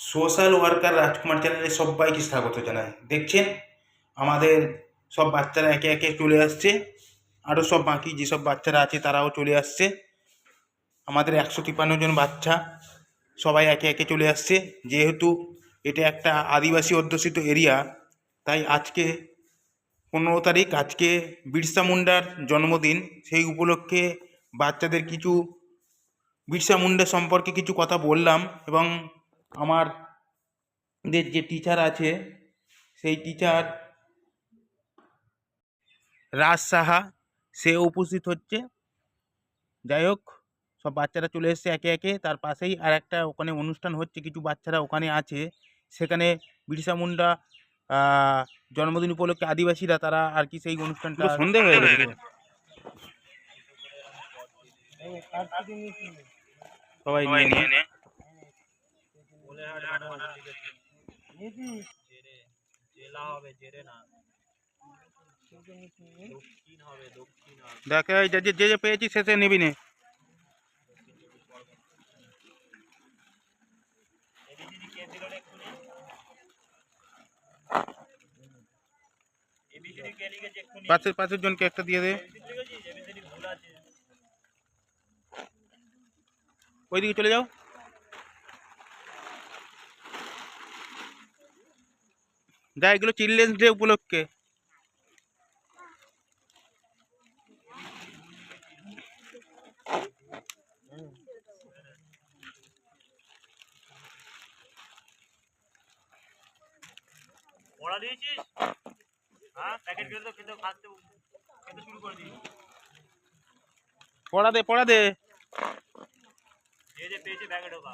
Social worker রাজকুমার চ্যানেলে সবাইকে স্বাগত জানাই। দেখছেন? আমাদের সব বাচ্চারা একে একে চলে আসছে। আরও সব বাকি যেসব বাচ্চারা আছে তারাও চলে আসছে। আমাদের একশো তিপ্পান্ন জন বাচ্চা সবাই একে একে চলে আসছে। যেহেতু এটা একটা আদিবাসী অধ্যুষিত এরিয়া, তাই আজকে পনেরো তারিখ, আজকে বিরসা মুন্ডার জন্মদিন। সেই উপলক্ষে বাচ্চাদের কিছু, বিরসা মুন্ডা সম্পর্কে কিছু কথা বললাম এবং আমার দের যে টিচার আছে সেই টিচার রাজ সাহা সে উপস্থিত হচ্ছে। যাই হোক সব বাচ্চারা চলে এসছে একে একে। তার পাশেই আর একটা ওখানে অনুষ্ঠান হচ্ছে কিছু বাচ্চারা ওখানে আছে। সেখানে বিরসা মুন্ডা আহ, জন্মদিন উপলক্ষে আদিবাসীরা তারা আর কি সেই অনুষ্ঠানটা সন্ধে হয়ে গেছে। সবাই নিয়ে না দেখে এই যে যে- যে যে পেয়েছি সে সে নিবি নে এবিসিডি কে দিল রে এক্ষুনি এবিসিডি কে লিখেছে এক্ষুনি পাশের পাশের জনকে একটা দিয়ে দে এবিসিডি লিখেছিস এবিসিডি ভুল আছে ওইদিকে চলে যাও যা এগুলো চিলড্রেন্স ডে উপলক্ষে। পড়া দিয়েছিস? প্যাকেট শুরু করে দিই পড়া দে পড়া দে। যে পেয়েছে ব্যাগে ঢোকা।